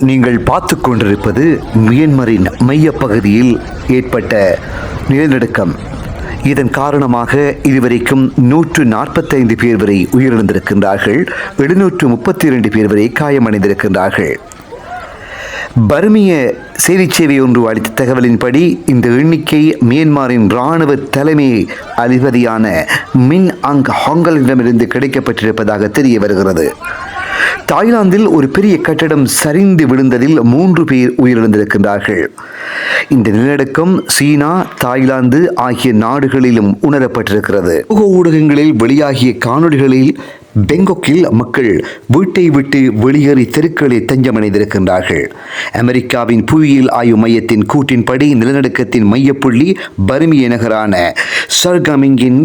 நீங்கள் பார்த்து கொண்டிருப்பது மியன்மரின் மையப்பகுதியில் ஏற்பட்ட நிலநடுக்கம். இதன் காரணமாக இதுவரைக்கும் நூற்று நாற்பத்தைந்து பேர் வரை உயிரிழந்திருக்கின்றார்கள். எழுநூற்று முப்பத்தி இரண்டு பேர் வரை காயமடைந்திருக்கின்றார்கள். பர்மிய செய்தி சேவை ஒன்று அளித்த தகவலின்படி இந்த எண்ணிக்கை மியான்மரின் இராணுவ தலைமை அதிபதியான மின் அங் ஹாங்கலிடமிருந்து கிடைக்கப்பட்டிருப்பதாக தெரிய வருகிறது. தாய்லாந்தில் ஒரு பெரிய கட்டடம் சரிந்து விழுந்ததில் மூன்று பேர் உயிரிழந்திருக்கின்றார்கள். இந்த நிலநடுக்கம் சீனா தாய்லாந்து ஆகிய நாடுகளிலும் உணரப்பட்டிருக்கிறது. சமூக ஊடகங்களில் வெளியாகிய காணொளிகளில் பெங்கொக்கில் மக்கள் வீட்டை விட்டு வெளியேறி தெருக்களில் தஞ்சமடைந்திருக்கின்றார்கள். அமெரிக்காவின் புவியியல் ஆய்வு மையத்தின் கூட்டின்படி நிலநடுக்கத்தின் மையப்புள்ளி பர்மிய நகரான சர்கமிங்கின்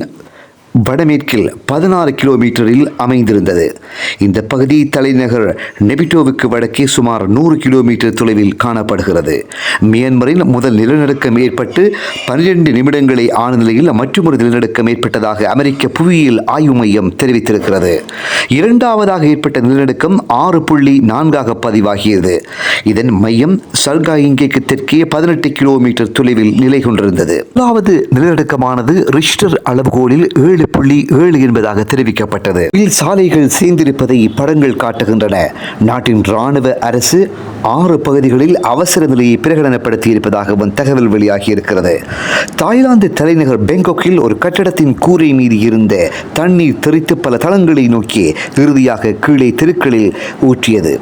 வடமேற்கில் பதினாறு கிலோமீட்டரில் அமைந்திருந்தது. இந்த பகுதி தலைநகர் நெபிட்டோவுக்கு வடக்கே சுமார் நூறு கிலோமீட்டர் தொலைவில் காணப்படுகிறது. மியான்மரில் முதல் நிலநடுக்கம் ஏற்பட்டு பன்னிரண்டு நிமிடங்களை ஆன நிலையில் மற்றொரு நிலநடுக்கம் ஏற்பட்டதாக அமெரிக்க புவியியல் ஆய்வு மையம் தெரிவித்திருக்கிறது. இரண்டாவதாக ஏற்பட்ட நிலநடுக்கம் ஆறு புள்ளி நான்காக பதிவாகியது. இதன் மையம் சர்காயிங்கேக்கு தெற்கே பதினெட்டு கிலோமீட்டர் தொலைவில் நிலை கொண்டிருந்தது. முதலாவது நிலநடுக்கமானது ரிஷ்டர் அளவுகோலில் ஏழு புள்ளி ஏழு என்பதாக தெரிவிக்கப்பட்டது. இதில் சாலைகள் சேர்ந்திருப்பதை படங்கள் காட்டுகின்றன. நாட்டின் ராணுவ அரசு ஆறு பகுதிகளில் அவசர நிலையை பிரகடனப்படுத்தி இருப்பதாகவும் தகவல் வெளியாகி இருக்கிறது தாய்லாந்து தலைநகர் பெங்காக்கில் ஒரு கட்டடத்தின் கூரை மீது இருந்த தண்ணீர் தெறித்து பல தளங்களை நோக்கி இறுதியாக கீழே தெருக்களில் ஊற்றியது.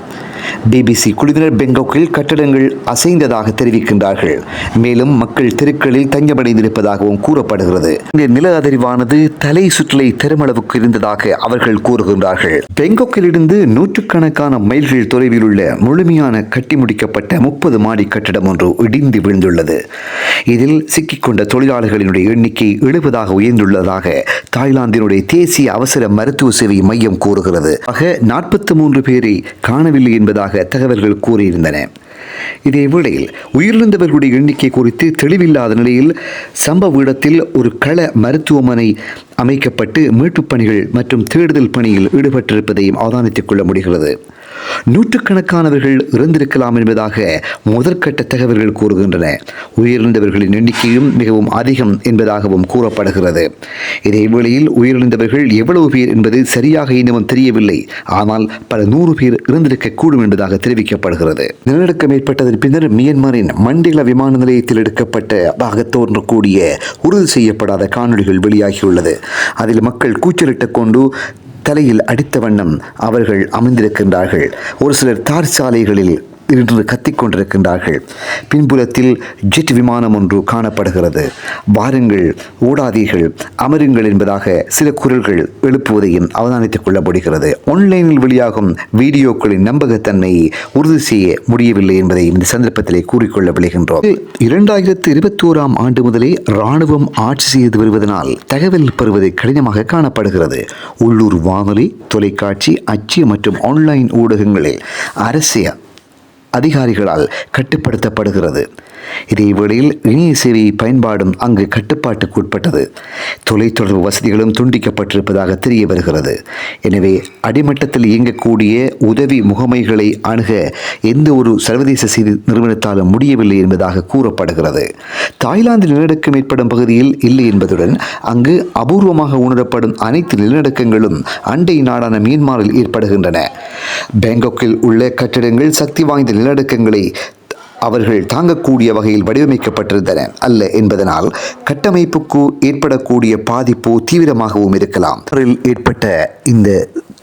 பிபிசி குழுவினர் பெங்கோக்கில் கட்டடங்கள் அசைந்ததாக தெரிவிக்கின்றார்கள். மேலும் மக்கள் தெருக்களில் தஞ்சமடைந்திருப்பதாகவும் கூறப்படுகிறது. இந்த நில அதிர்வானது தலை சுற்றலை தருமளவுக்கு இருந்ததாக அவர்கள் கூறுகின்றார்கள். பெங்கோக்கிலிருந்து நூற்றுக்கணக்கான மைல்கள் தொலைவில் உள்ள முழுமையான கட்டி முடிக்கப்பட்ட முப்பது மாடி கட்டடம் ஒன்று இடிந்து விழுந்துள்ளது. இதில் சிக்கிக்கொண்ட தொழிலாளர்களினுடைய எண்ணிக்கை எழுபதாக உயர்ந்துள்ளதாக தாய்லாந்தினுடைய தேசிய அவசர மருத்துவ சேவை மையம் கூறுகிறது. ஆக நாற்பத்தி மூன்று பேரை காணவில்லை என்பதாக தகவல்கள் கூறியிருந்தன. இதே வேளையில் உயிரிழந்தவர்களுடைய எண்ணிக்கை குறித்து தெளிவில்லாத நிலையில் சம்பவ இடத்தில் ஒரு கள மருத்துவமனை அமைக்கப்பட்டு மீட்புப் பணிகள் மற்றும் தேடுதல் பணியில் ஈடுபட்டிருப்பதையும் அவதானித்துக் கொள்ள முடிகிறது. நூற்றுக்கணக்கானவர்கள் இறந்திருக்கலாம் என்பதாக முதற்கட்ட தகவல்கள் கூறுகின்றன. உயிரிழந்தவர்களின் எண்ணிக்கையும் மிகவும் அதிகம் என்பதாகவும் கூறப்படுகிறது. இதே வேளையில் உயிரிழந்தவர்கள் எவ்வளவு பேர் என்பது சரியாக இன்னமும் தெரியவில்லை. ஆனால் பல நூறு பேர் இறந்திருக்கக்கூடும் என்பதாக தெரிவிக்கப்படுகிறது. நிலநடுக்கம் ஏற்பட்டதன் பின்னர் மியான்மரின் மண்டில விமான நிலையத்தில் எடுக்கப்பட்ட தோன்றக்கூடிய உறுதி செய்யப்படாத காணொளிகள் வெளியாகியுள்ளது. அதில் மக்கள் கூச்சலிட்டுக் கொண்டு தலையில் அடித்த வண்ணம் அவர்கள் அமைந்திருக்கின்றார்கள் ஒரு சிலர் தார் சாலைகளில் இன்று கத்திக்கொண்டிருக்கின்றார்கள். பின்புலத்தில் ஜெட் விமானம் ஒன்று காணப்படுகிறது. வாருங்கள் ஓடாதீர்கள். அமருங்கள் என்பதாக சில குரல்கள் எழுப்புவதையும் அவதானித்துக் கொள்ளப்படுகிறது. முடிகிறது ஆன்லைனில் வெளியாகும் வீடியோக்களின் நம்பகத்தன்மையை உறுதி செய்ய முடியவில்லை என்பதை இந்த சந்தர்ப்பத்திலே கூறிக்கொள்ள விளைகின்றோம் இரண்டாயிரத்து இருபத்தி ஓராம் ஆண்டு முதலே இராணுவம் ஆட்சி செய்து வருவதனால் தகவல் பெறுவது கடினமாக காணப்படுகிறது. உள்ளூர் வானொலி தொலைக்காட்சி அச்சு மற்றும் ஆன்லைன் ஊடகங்களில் அரசியல் அதிகாரிகளால் கட்டுப்படுத்தப்படுகிறது. இதேவேளையில் இணைய சேவை பயன்பாடும் அங்கு கட்டுப்பாட்டுக்கு உட்பட்டது. தொலைத்தொடர்பு வசதிகளும் துண்டிக்கப்பட்டிருப்பதாக தெரிய வருகிறது. எனவே அடிமட்டத்தில் இயங்கக்கூடிய உதவி முகமைகளை அணுக எந்த ஒரு சர்வதேச செய்தி நிறுவனத்தாலும் முடியவில்லை என்பதாக கூறப்படுகிறது. தாய்லாந்து நிலநடுக்கம் ஏற்படும் பகுதியில் இல்லை என்பதுடன் அங்கு அபூர்வமாக உணரப்படும் அனைத்து நிலநடுக்கங்களும் அண்டை நாடான மியான்மரில் ஏற்படுகின்றன. பேங்காக்கில் உள்ள கட்டிடங்கள் சக்தி வாய்ந்த நிலநடுக்கங்களை அவர்கள் தாங்கக்கூடிய வகையில் வடிவமைக்கப்பட்டிருந்தன அல்ல என்பதனால் கட்டமைப்புக்கு ஏற்படக்கூடிய பாதிப்பு தீவிரமாகவும் இருக்கலாம். ஏற்பட்ட இந்த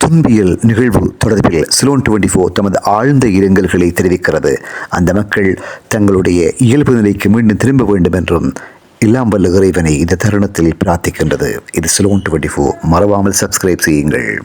துன்பியல் நிகழ்வு தொடர்பில் சிலோன் டுவெண்ட்டி ஃபோர் தமது ஆழ்ந்த இரங்கல்களை தெரிவிக்கிறது. அந்த மக்கள் தங்களுடைய இயல்பு நிலைக்கு மீண்டும் திரும்ப வேண்டும் என்றும் எல்லாம் வல்ல இறைவனை இந்த தருணத்தில் பிரார்த்திக்கின்றது. இது சிலோன் டுவெண்ட்டி ஃபோர். மறவாமல் சப்ஸ்கிரைப் செய்யுங்கள்.